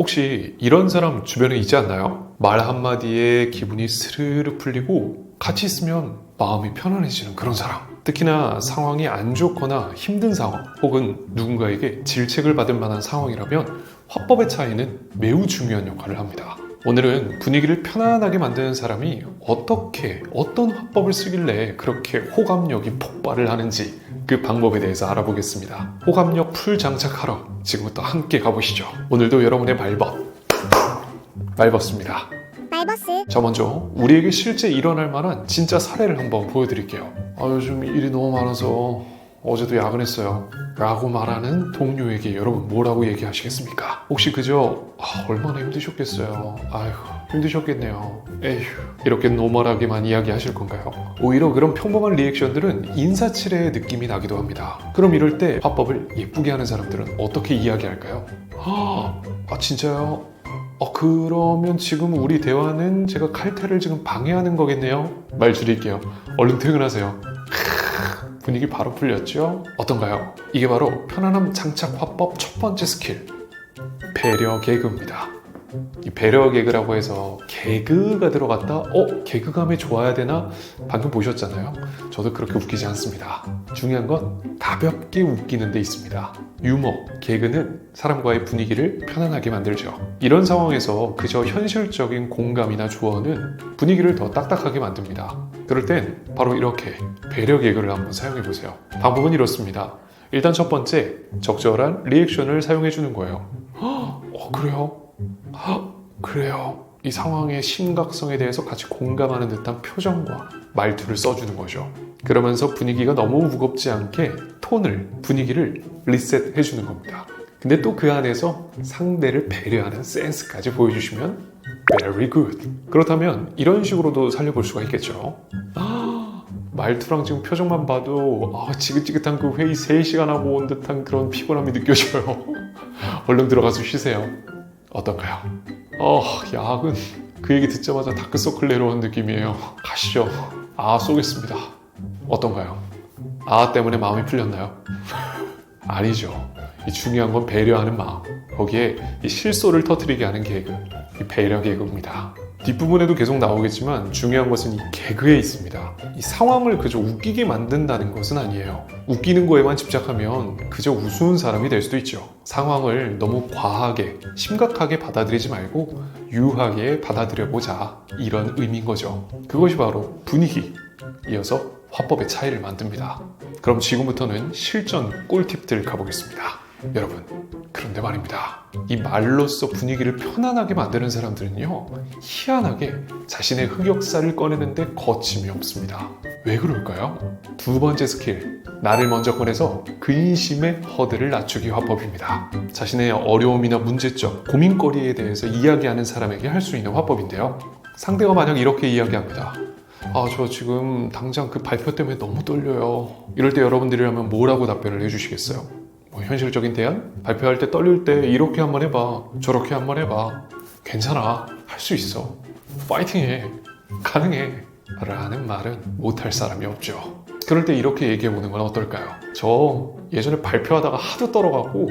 혹시 이런 사람 주변에 있지 않나요? 말 한마디에 기분이 스르르 풀리고 같이 있으면 마음이 편안해지는 그런 사람. 특히나 상황이 안 좋거나 힘든 상황 혹은 누군가에게 질책을 받을 만한 상황이라면 화법의 차이는 매우 중요한 역할을 합니다. 오늘은 분위기를 편안하게 만드는 사람이 어떻게 어떤 화법을 쓰길래 그렇게 호감력이 폭발을 하는지 그 방법에 대해서 알아보겠습니다. 호감력 풀 장착하러 지금부터 함께 가보시죠. 오늘도 여러분의 말벗 말벗습니다. 말버스 자 먼저 우리에게 실제 일어날 만한 진짜 사례를 한번 보여드릴게요. 아 요즘 일이 너무 많아서 어제도 야근했어요. 라고 말하는 동료에게 여러분 뭐라고 얘기하시겠습니까? 혹시 그저 아, 얼마나 힘드셨겠어요. 아휴 힘드셨겠네요. 에휴 이렇게 노멀하게만 이야기하실 건가요? 오히려 그런 평범한 리액션들은 인사치레의 느낌이 나기도 합니다. 그럼 이럴 때 화법을 예쁘게 하는 사람들은 어떻게 이야기할까요? 아, 아 진짜요? 어, 그러면 지금 우리 대화는 제가 칼퇴를 지금 방해하는 거겠네요? 말 줄일게요. 얼른 퇴근하세요. 분위기 바로 풀렸죠? 어떤가요? 이게 바로 편안함 장착 화법 첫 번째 스킬. 배려 개그입니다. 이 배려 개그라고 해서 개그가 들어갔다? 어? 개그감이 좋아야 되나? 방금 보셨잖아요. 저도 그렇게 웃기지 않습니다. 중요한 건 가볍게 웃기는 데 있습니다. 유머, 개그는 사람과의 분위기를 편안하게 만들죠. 이런 상황에서 그저 현실적인 공감이나 조언은 분위기를 더 딱딱하게 만듭니다. 그럴 땐 바로 이렇게 배려 개그를 한번 사용해 보세요. 방법은 이렇습니다. 일단 첫 번째, 적절한 리액션을 사용해 주는 거예요. 어, 그래요? 헉, 그래요. 이 상황의 심각성에 대해서 같이 공감하는 듯한 표정과 말투를 써주는 거죠. 그러면서 분위기가 너무 무겁지 않게 톤을, 분위기를 리셋해 주는 겁니다. 근데 또 그 안에서 상대를 배려하는 센스까지 보여주시면 very good. 그렇다면 이런 식으로도 살려볼 수가 있겠죠. 아, 말투랑 지금 표정만 봐도 아, 지긋지긋한 그 회의 3시간 하고 온 듯한 그런 피곤함이 느껴져요. 얼른 들어가서 쉬세요. 어떤가요? 어, 야근. 그 얘기 듣자마자 다크서클 내려온 느낌이에요. 가시죠. 아, 쏘겠습니다. 어떤가요? 아 때문에 마음이 풀렸나요? 아니죠. 이 중요한 건 배려하는 마음. 거기에 이 실소를 터트리게 하는 개그. 이 배려 개그입니다. 뒷부분에도 계속 나오겠지만 중요한 것은 이 개그에 있습니다. 이 상황을 그저 웃기게 만든다는 것은 아니에요. 웃기는 거에만 집착하면 그저 우스운 사람이 될 수도 있죠. 상황을 너무 과하게, 심각하게 받아들이지 말고 유하게 받아들여보자. 이런 의미인 거죠. 그것이 바로 분위기, 이어서 화법의 차이를 만듭니다. 그럼 지금부터는 실전 꿀팁들 가보겠습니다. 여러분, 그런데 말입니다. 이 말로써 분위기를 편안하게 만드는 사람들은요, 희한하게 자신의 흑역사를 꺼내는데 거침이 없습니다. 왜 그럴까요? 두 번째 스킬, 나를 먼저 꺼내서 근심의 허들을 낮추기 화법입니다. 자신의 어려움이나 문제점, 고민거리에 대해서 이야기하는 사람에게 할 수 있는 화법인데요. 상대가 만약 이렇게 이야기합니다. 아, 저 지금 당장 그 발표 때문에 너무 떨려요. 이럴 때 여러분들이라면 뭐라고 답변을 해주시겠어요? 뭐 현실적인 대안? 발표할 때 떨릴 때 이렇게 한번 해봐. 저렇게 한번 해봐. 괜찮아. 할 수 있어. 파이팅 해. 가능해. 라는 말은 못할 사람이 없죠. 그럴 때 이렇게 얘기해 보는 건 어떨까요? 저 예전에 발표하다가 하도 떨어가고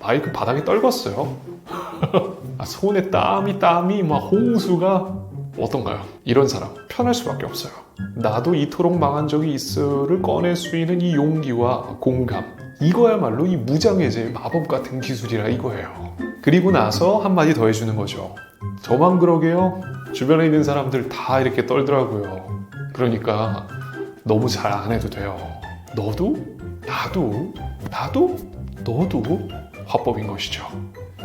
마이크 바닥에 떨궜어요. 아, 손에 땀이 땀이 막 홍수가 어떤가요? 이런 사람 편할 수밖에 없어요. 나도 이토록 망한 적이 있어를 꺼낼 수 있는 이 용기와 공감 이거야말로 이 무장해제의 마법 같은 기술이라 이거예요. 그리고 나서 한마디 더 해주는 거죠. 저만 그러게요? 주변에 있는 사람들 다 이렇게 떨더라고요. 그러니까 너무 잘 안 해도 돼요. 너도? 나도? 나도? 너도? 화법인 것이죠.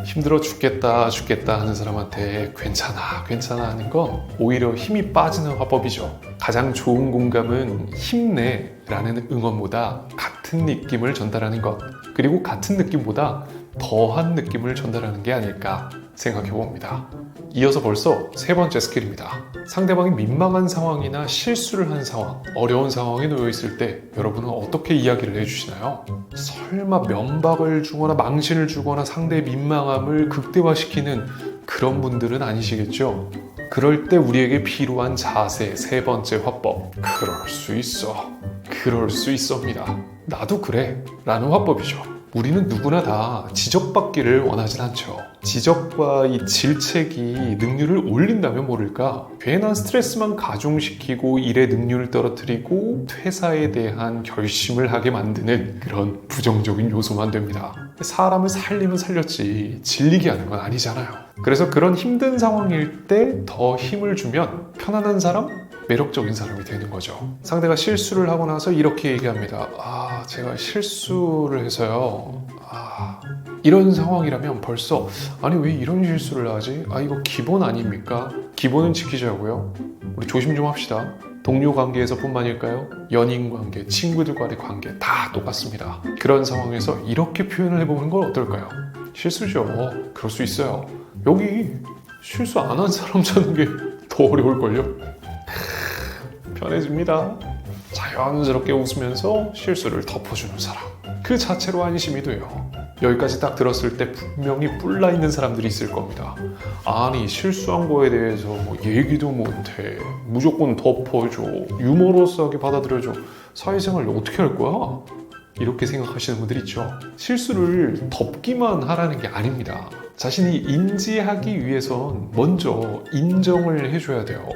힘들어 죽겠다 죽겠다 하는 사람한테 괜찮아 괜찮아 하는 건 오히려 힘이 빠지는 화법이죠 가장 좋은 공감은 힘내 라는 응원보다 같은 느낌을 전달하는 것 그리고 같은 느낌보다 더한 느낌을 전달하는 게 아닐까 생각해 봅니다 이어서 벌써 세 번째 스킬입니다 상대방이 민망한 상황이나 실수를 한 상황 어려운 상황에 놓여 있을 때 여러분은 어떻게 이야기를 해주시나요? 설마 면박을 주거나 망신을 주거나 상대의 민망함을 극대화시키는 그런 분들은 아니시겠죠? 그럴 때 우리에게 필요한 자세 세 번째 화법. 그럴 수 있어. 그럴 수 있습니다. 나도 그래. 라는 화법이죠. 우리는 누구나 다 지적받기를 원하진 않죠. 지적과 이 질책이 능률을 올린다면 모를까 괜한 스트레스만 가중시키고 일의 능률을 떨어뜨리고 퇴사에 대한 결심을 하게 만드는 그런 부정적인 요소만 됩니다. 사람을 살리면 살렸지 질리게 하는 건 아니잖아요. 그래서 그런 힘든 상황일 때 더 힘을 주면 편안한 사람, 매력적인 사람이 되는 거죠. 상대가 실수를 하고 나서 이렇게 얘기합니다. 아, 제가 실수를 해서요. 아, 이런 상황이라면 벌써 아니 왜 이런 실수를 하지? 아 이거 기본 아닙니까? 기본은 지키자고요. 우리 조심 좀 합시다. 동료 관계에서뿐만일까요? 연인 관계, 친구들과의 관계 다 똑같습니다. 그런 상황에서 이렇게 표현을 해보는 건 어떨까요? 실수죠. 그럴 수 있어요. 여기 실수 안 한 사람 찾는 게 더 어려울걸요? 편해집니다. 자연스럽게 웃으면서 실수를 덮어주는 사람. 그 자체로 안심이 돼요. 여기까지 딱 들었을 때 분명히 뿔나 있는 사람들이 있을 겁니다. 아니, 실수한 거에 대해서 뭐 얘기도 못해. 무조건 덮어줘. 유머러스하게 받아들여줘. 사회생활 어떻게 할 거야? 이렇게 생각하시는 분들 있죠. 실수를 덮기만 하라는 게 아닙니다. 자신이 인지하기 위해선 먼저 인정을 해줘야 돼요.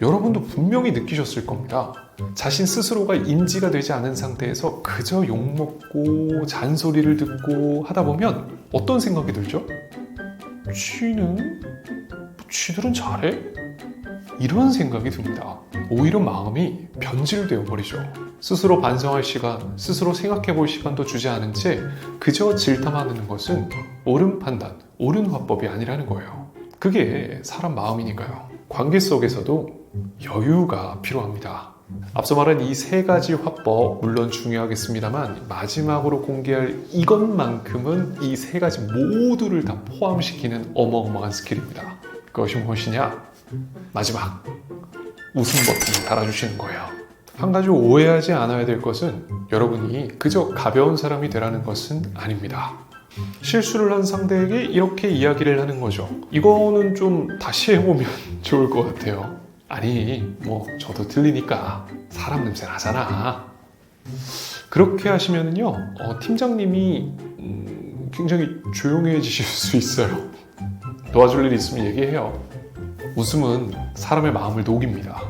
여러분도 분명히 느끼셨을 겁니다. 자신 스스로가 인지가 되지 않은 상태에서 그저 욕먹고 잔소리를 듣고 하다 보면 어떤 생각이 들죠? 쥐는? 쥐들은 잘해? 이런 생각이 듭니다. 오히려 마음이 변질되어 버리죠. 스스로 반성할 시간, 스스로 생각해 볼 시간도 주지 않은 채 그저 질타하는 것은 옳은 판단, 옳은 화법이 아니라는 거예요. 그게 사람 마음이니까요. 관계 속에서도 여유가 필요합니다. 앞서 말한 이 세 가지 화법 물론 중요하겠습니다만 마지막으로 공개할 이것만큼은 이 세 가지 모두를 다 포함시키는 어마어마한 스킬입니다. 그것이 무엇이냐? 마지막 웃음 버튼을 달아주시는 거예요. 한 가지 오해하지 않아야 될 것은 여러분이 그저 가벼운 사람이 되라는 것은 아닙니다. 실수를 한 상대에게 이렇게 이야기를 하는 거죠. 이거는 좀 다시 해보면 좋을 것 같아요. 아니, 뭐, 저도 들리니까 사람 냄새 나잖아. 그렇게 하시면요, 어, 팀장님이 음, 굉장히 조용해지실 수 있어요. 도와줄 일 있으면 얘기해요. 웃음은 사람의 마음을 녹입니다.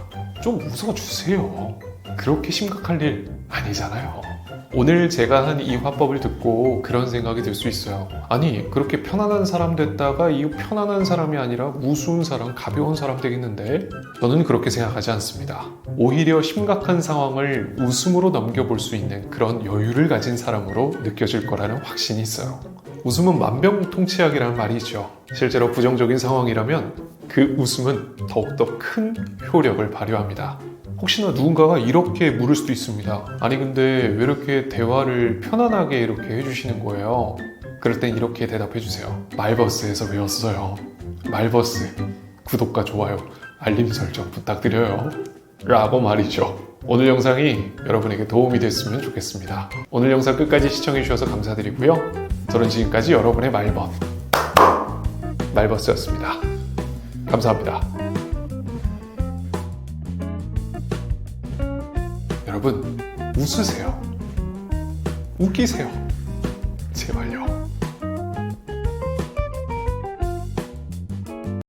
좀 웃어주세요. 그렇게 심각할 일 아니잖아요. 오늘 제가 한 이 화법을 듣고 그런 생각이 들 수 있어요. 아니, 그렇게 편안한 사람 됐다가 이 편안한 사람이 아니라 우스운 사람, 가벼운 사람 되겠는데? 저는 그렇게 생각하지 않습니다. 오히려 심각한 상황을 웃음으로 넘겨볼 수 있는 그런 여유를 가진 사람으로 느껴질 거라는 확신이 있어요. 웃음은 만병통치약이라는 말이 있죠. 실제로 부정적인 상황이라면 그 웃음은 더욱더 큰 효력을 발휘합니다. 혹시나 누군가가 이렇게 물을 수도 있습니다. 아니 근데 왜 이렇게 대화를 편안하게 이렇게 해주시는 거예요? 그럴 땐 이렇게 대답해 주세요. 말버스에서 외웠어요. 말버스 구독과 좋아요, 알림 설정 부탁드려요. 라고 말이죠. 오늘 영상이 여러분에게 도움이 됐으면 좋겠습니다. 오늘 영상 끝까지 시청해 주셔서 감사드리고요. 저는 지금까지 여러분의 말벗 말버스였습니다. 감사합니다. 여러분 웃으세요. 웃기세요.